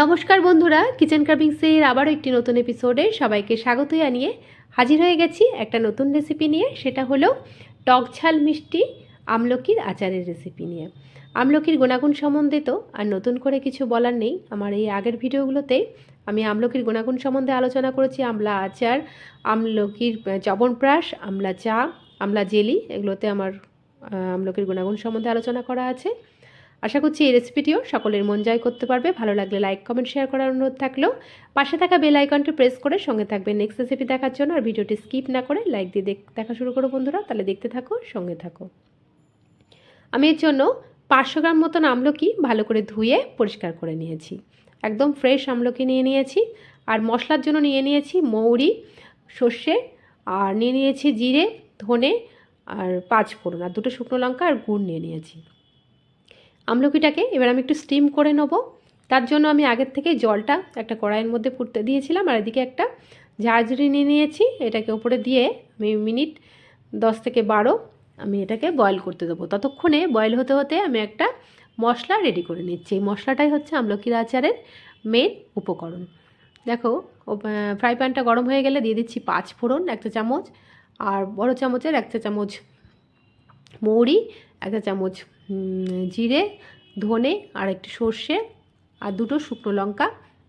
নমস্কার বন্ধুরা কিচেন কার্ভিংসের আবারও একটি নতুন এপিসোডে সবাইকে স্বাগত জানিয়ে হাজির হয়ে গেছি একটা নতুন রেসিপি নিয়ে। সেটা হলো টক ঝাল মিষ্টি আমলকির আচারের রেসিপি নিয়ে। আমলকির গুণাগুণ সম্বন্ধে তো আর নতুন করে কিছু বলার নেই। আমার এই আগের ভিডিওগুলোতে আমি আমলকির গুণাগুণ সম্বন্ধে আলোচনা করেছি। আমলা আচার, আমলকির চবনপ্রাশ আমলা চা, আমলা জেলি, এগুলোতে আমার আমলকির গুণাগুণ সম্বন্ধে আলোচনা করা আছে। আশা করছি এই রেসিপিটিও সকলের মন জয় করতে পারবে। ভালো লাগলে লাইক কমেন্ট শেয়ার করার অনুরোধ থাকলেও পাশে থাকা বেল আইকনটি প্রেস করে সঙ্গে থাকবে নেক্সট রেসিপি দেখার জন্য। আর ভিডিওটি স্কিপ না করে লাইক দিয়ে দেখ- শুরু করো বন্ধুরা। তাহলে দেখতে থাকো, সঙ্গে থাকো। আমি এর জন্য পাঁচশো গ্রাম মতন আমলকি ভালো করে ধুয়ে পরিষ্কার করে নিয়েছি। একদম ফ্রেশ আমলকি নিয়ে নিয়েছি। আর মশলার জন্য নিয়ে নিয়েছি মৌরি, সর্ষে, আর নিয়ে নিয়েছি জিরে, ধনে, আর পাঁচ ফোড়ন আর দুটো শুকনো লঙ্কা আর গুড় নিয়ে নিয়েছি। আমলকিটাকে এবার আমি একটু স্টিম করে নেব। তার জন্য আমি আগের থেকে জলটা একটা কড়াইয়ের মধ্যে ফুটতে দিয়েছিলাম, আর এদিকে একটা ঝাঁঝরি নিয়ে নিয়েছি। এটাকে উপরে দিয়ে আমি মিনিট দশ থেকে বারো আমি এটাকে বয়েল করতে দেবো। ততক্ষণে বয়েল হতে হতে আমি একটা মশলা রেডি করে নিচ্ছি। এই মশলাটাই হচ্ছে আমলকির আচারের মেন উপকরণ। দেখো ফ্রাই প্যানটা গরম হয়ে গেলে দিয়ে দিচ্ছি পাঁচ ফোড়ন একটা চামচ, আর বড় চামচের একটা চামচ মৌরি একটা চামচ জিরে, ধনে আর একটু সর্ষে আর দুটো শুকনো লঙ্কা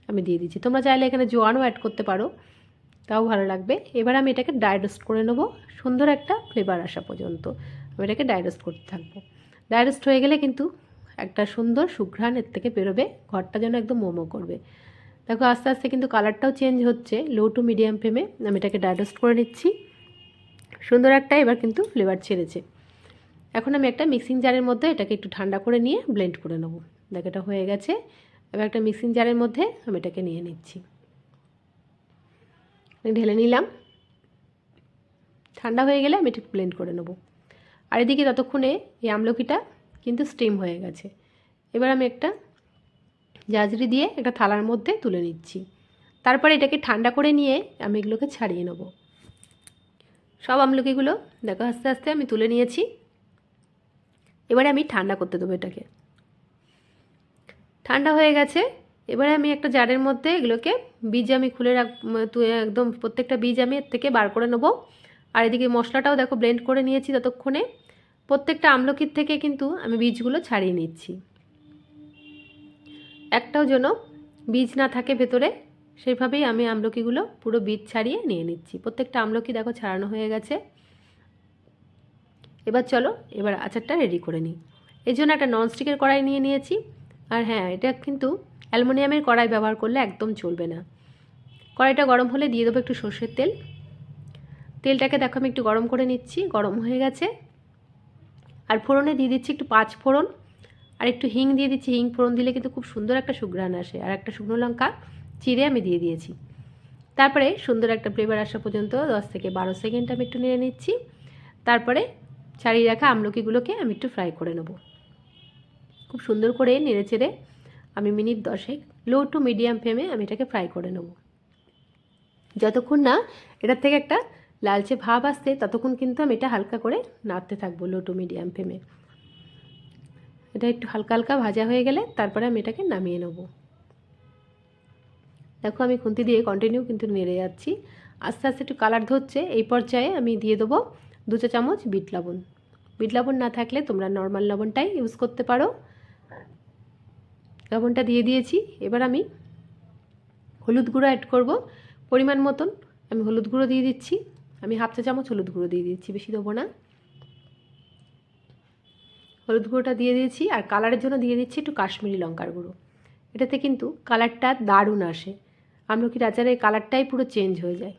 আমি দিয়ে দিচ্ছি। তোমরা চাইলে এখানে জোয়ানও অ্যাড করতে পারো, তাও ভালো লাগবে। এবার আমি এটাকে ডাইজেস্ট করে নেব, সুন্দর একটা ফ্লেভার আসা পর্যন্ত। আমি এটাকে ডাইজেস্ট করতে থাকব। ডাইজেস্ট হয়ে গেলে কিন্তু একটা সুন্দর সুঘ্রাণ এর থেকে বেরোবে, ঘরটা যেন একদম মোমো করবে। দেখো আস্তে আস্তে কিন্তু কালারটাও চেঞ্জ হচ্ছে লো টু মিডিয়াম ফ্লেমে আমি এটাকে ডাইজেস্ট করে নিচ্ছি। সুন্দর একটা এবার কিন্তু ফ্লেভার ছেড়েছে। এখন আমি একটা মিক্সিং জারের মধ্যে এটাকে একটু ঠান্ডা করে নিয়ে ব্লেন্ড করে নেব। দেখ, এটা হয়ে গেছে। এবার একটা মিক্সিং জারের মধ্যে আমি এটাকে নিয়ে নিচ্ছি। ঢেলে নিলাম। ঠান্ডা হয়ে গেলে আমি এটা ব্লেন্ড করে নেব। আর এদিকে ততক্ষণে এই আমলকিটা কিন্তু স্টিম হয়ে গেছে। এবার আমি একটা জাজরি দিয়ে একটা থালার মধ্যে তুলে নিচ্ছি। তারপরে এটাকে ঠান্ডা করে নিয়ে আমি এগুলোকে ছাড়িয়ে নেব। সব আমলকিগুলো দেখো আস্তে আস্তে আমি তুলে নিয়েছি। এবারে আমি ঠান্ডা করতে দেবো এটাকে। ঠান্ডা হয়ে গেছে। এবারে আমি একটা জারের মধ্যে এগুলোকে বীজ আমি খুলে রাখ একদম প্রত্যেকটা বীজ আমি এর থেকে বার করে নেব। আর এদিকে মশলাটাও দেখো ব্লেন্ড করে নিয়েছি ততক্ষণে। প্রত্যেকটা আমলকির থেকে কিন্তু আমি বীজগুলো ছাড়িয়ে নিচ্ছি। একটাও যেন বীজ না থাকে ভেতরে সেইভাবেই আমি আমলকিগুলো পুরো বীজ ছাড়িয়ে নিয়ে নিচ্ছি। প্রত্যেকটা আমলকি দেখো ছাড়ানো হয়ে গেছে। এবার চলো, এবার আচারটা রেডি করে নিই। এর জন্য একটা ননস্টিকের কড়াই নিয়ে নিয়েছি। আর হ্যাঁ এটা কিন্তু অ্যালুমিনিয়ামের কড়াই ব্যবহার করলে একদম চলবে না। কড়াইটা গরম হলে দিয়ে দেবো একটু সর্ষের তেল। তেলটাকে দেখো আমি একটু গরম করে নিচ্ছি, গরম হয়ে গেছে। আর ফোড়নে দিয়ে দিচ্ছি একটু পাঁচ ফোড়ন। আর একটু হিং দিয়ে দিচ্ছি, হিং ফোড়ন দিলে কিন্তু খুব সুন্দর একটা সুঘ্রাণ আসে। আর একটা শুকনো লঙ্কা চিড়ে আমি দিয়ে দিয়েছি। তারপরে সুন্দর একটা ফ্লেভার আসা পর্যন্ত দশ থেকে বারো সেকেন্ড আমি একটু নিয়ে নিচ্ছি। তারপরে ছাড়িয়ে রাখা আমলকিগুলোকে আমি একটু ফ্রাই করে নেব। খুব সুন্দর করে নেড়ে চেড়ে আমি মিনিট দশেক লো টু মিডিয়াম ফ্লেমে আমি এটাকে ফ্রাই করে নেব। যতক্ষণ না এটার থেকে একটা লালচে ভাব আসছে, ততক্ষণ কিন্তু আমি এটা হালকা করে নাড়তে থাকব লো টু মিডিয়াম ফ্লেমে এটা একটু হালকা হালকা ভাজা হয়ে গেলে তারপরে আমি এটাকে নামিয়ে নেব। দেখো আমি খুন্তি দিয়ে কন্টিনিউ কিন্তু নেড়ে যাচ্ছি। আস্তে আস্তে একটু কালার ধরছে, এই পর্যায়ে আমি দিয়ে দেবো দু চা চামচ বিট লবণ। বিট লবণ না থাকলে তোমরা নর্মাল লবণটাই ইউজ করতে পারো। লবণটা দিয়ে দিয়েছি। এবার আমি হলুদ গুঁড়ো অ্যাড করব পরিমাণ মতন। আমি হলুদ গুঁড়ো দিয়ে দিচ্ছি। আমি হাফ চা চামচ হলুদ গুঁড়ো দিয়ে দিচ্ছি বেশি দেবো না। হলুদ গুঁড়োটা দিয়ে দিয়েছি আর কালারের জন্য দিয়ে দিচ্ছি একটু কাশ্মীরি লঙ্কার গুঁড়ো। এটাতে কিন্তু কালারটা দারুণ আসে। আমলকির আচারের কালারটাই পুরো চেঞ্জ হয়ে যায়।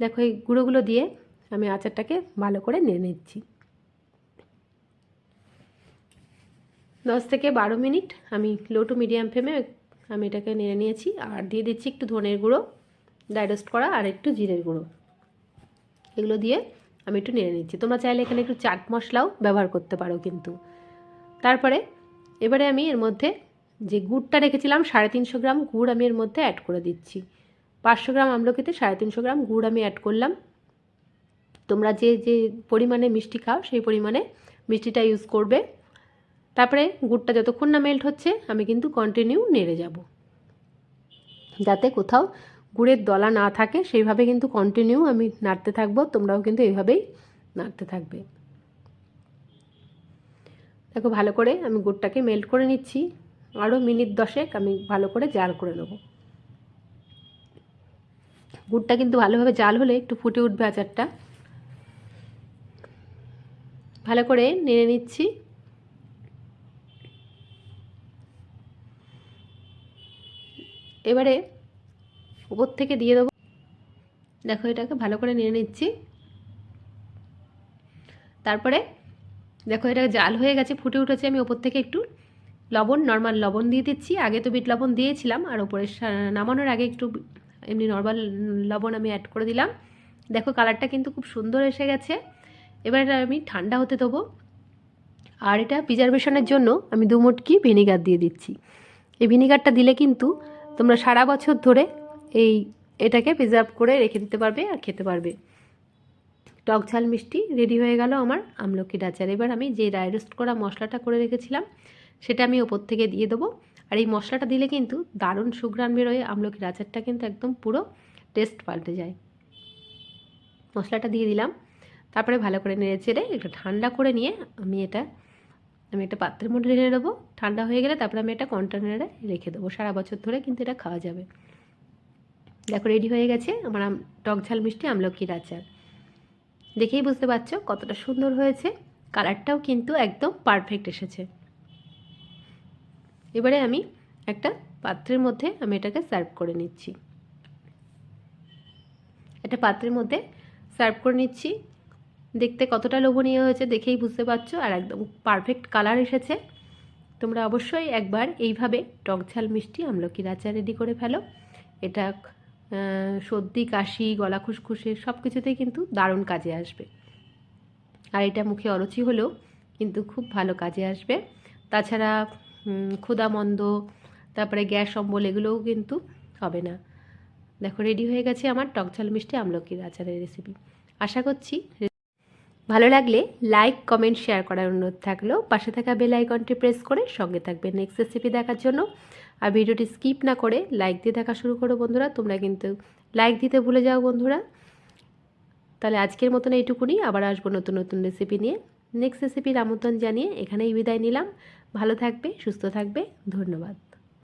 দেখো এই গুঁড়োগুলো দিয়ে আমি আচারটাকে ভালো করে নিয়ে নিচ্ছি। দশ থেকে বারো মিনিট আমি লো টু মিডিয়াম ফ্লেমে আমি এটাকে নিয়ে নিয়েছি। আর দিয়ে দিচ্ছি একটু ধনের গুঁড়ো ডাইজেস্ট করা, আর একটু জিরের গুঁড়ো। এগুলো দিয়ে আমি একটু নেড়ে নিচ্ছি। তোমরা চাইলে এখানে একটু চাট মশলাও ব্যবহার করতে পারো কিন্তু। তারপরে এবারে আমি এর মধ্যে যে গুড়টা রেখেছিলাম, সাড়ে তিনশো গ্রাম গুড় আমি এর মধ্যে অ্যাড করে দিচ্ছি। পাঁচশো গ্রাম আমলকিতে সাড়ে তিনশো গ্রাম গুড় আমি অ্যাড করলাম। তোমরা যে যে পরিমাণে মিষ্টি খাও, সেই পরিমাণে মিষ্টিটা ইউজ করবে। তারপরে গুড়টা যতক্ষণ না মেল্ট হচ্ছে, আমি কিন্তু কন্টিনিউ নেড়ে যাব। যাতে কোথাও গুড়ের দলা না থাকে, সেইভাবে কিন্তু কন্টিনিউ আমি নাড়তে থাকব, তোমরাও কিন্তু এইভাবেই নাড়তে থাকবে। দেখো, ভালো করে আমি গুড়টাকে মেল্ট করে নিচ্ছি। আরও মিনিট দশেক আমি ভালো করে জাল করে নেব। গুড়টা কিন্তু ভালোভাবে জাল হলে একটু ফুটে উঠবে আচারটা। ভালো করে নেড়ে নিচ্ছি। এবারে উপর থেকে দিয়ে দেবো। দেখো এটাকে ভালো করে নিয়ে নিচ্ছি। তারপরে দেখো এটা জাল হয়ে গেছে, ফুটে উঠেছে। আমি ওপর থেকে একটু লবণ, নর্মাল লবণ দিয়ে দিচ্ছি। আগে তো বিট লবণ দিয়েছিলাম, আর ওপরে নামানোর আগে একটু এমনি নর্মাল লবণ আমি অ্যাড করে দিলাম। দেখো কালারটা কিন্তু খুব সুন্দর এসে গেছে। এবার এটা আমি ঠান্ডা হতে দেবো। আর এটা প্রিজারভেশনের জন্য আমি দু মুটকি ভিনিগার দিয়ে দিচ্ছি। এই ভিনিগারটা দিলে কিন্তু তোমরা সারা বছর ধরে এই এটাকে প্রিজার্ভ করে রেখে দিতে পারবে আর খেতে পারবে। টক ঝাল মিষ্টি রেডি হয়ে গেল আমার আমলকির আচার এবার আমি যে ড্রাই রোস্ট করা মশলাটা করে রেখেছিলাম, সেটা আমি ওপর থেকে দিয়ে দেবো। আর এই মশলাটা দিলে কিন্তু দারুণ সুঘ্রাণ বেরোয় আমলকির আচারটা কিন্তু একদম পুরো টেস্ট পাল্টে যায়। মশলাটা দিয়ে দিলাম। তারপরে ভালো করে নেড়ে চেড়ে একটু ঠান্ডা করে নিয়ে আমি এটা, আমি একটা পাত্রের মধ্যে ঢেলে দেবো। ঠান্ডা হয়ে গেলে তারপরে আমি এটা কন্টেনারে রেখে দেবো। সারা বছর ধরে কিন্তু এটা খাওয়া যাবে। দেখো রেডি হয়ে গেছে আমার আম- টক ঝাল মিষ্টি আমলকির আচার। দেখেই বুঝতে পারছ কতটা সুন্দর হয়েছে। কালারটাও কিন্তু একদম পারফেক্ট এসেছে। এবারে আমি একটা পাত্রের মধ্যে আমি এটাকে সার্ভ করে নিচ্ছি। একটা পাত্রের মধ্যে সার্ভ করে নিচ্ছি। দেখতে কতটা লোভনীয় হয়েছে দেখেই বুঝতে পারছ আর একদম পারফেক্ট কালার এসেছে। তোমরা অবশ্যই একবার এইভাবে টক ঝাল মিষ্টি আমলকির আচার রেডি করে ফেলো। এটা সর্দি কাশি গলা খুসখুসে সব কিছুতেই কিন্তু দারুণ কাজে আসবে। আর এটা মুখে অরুচি হলেও কিন্তু খুব ভালো কাজে আসবে। তাছাড়া উম, ক্ষুধামন্দ তারপরে গ্যাস অম্বল এগুলোও কিন্তু হবে না। দেখো রেডি হয়ে গেছে আমার টক ঝাল মিষ্টি আমলকির আচারের রেসিপি আশা করছি ভালো লাগলে লাইক, কমেন্ট, শেয়ার করার অনুরোধ থাকলেও পাশে থাকা বেল আইকনটি প্রেস করে সঙ্গে থাকবে নেক্সট রেসিপি দেখার জন্য। আর ভিডিওটি স্কিপ না করে লাইক দিয়ে দেখা শুরু করো বন্ধুরা। তোমরা কিন্তু লাইক দিতে ভুলে যাও বন্ধুরা। তাহলে আজকের মতন এইটুকুনি। আবার আসব নতুন নতুন রেসিপি নিয়ে। নেক্সট রেসিপির আমন্ত্রণ জানিয়ে এখানেই বিদায় নিলাম। ভালো থাকবে, সুস্থ থাকবে। ধন্যবাদ।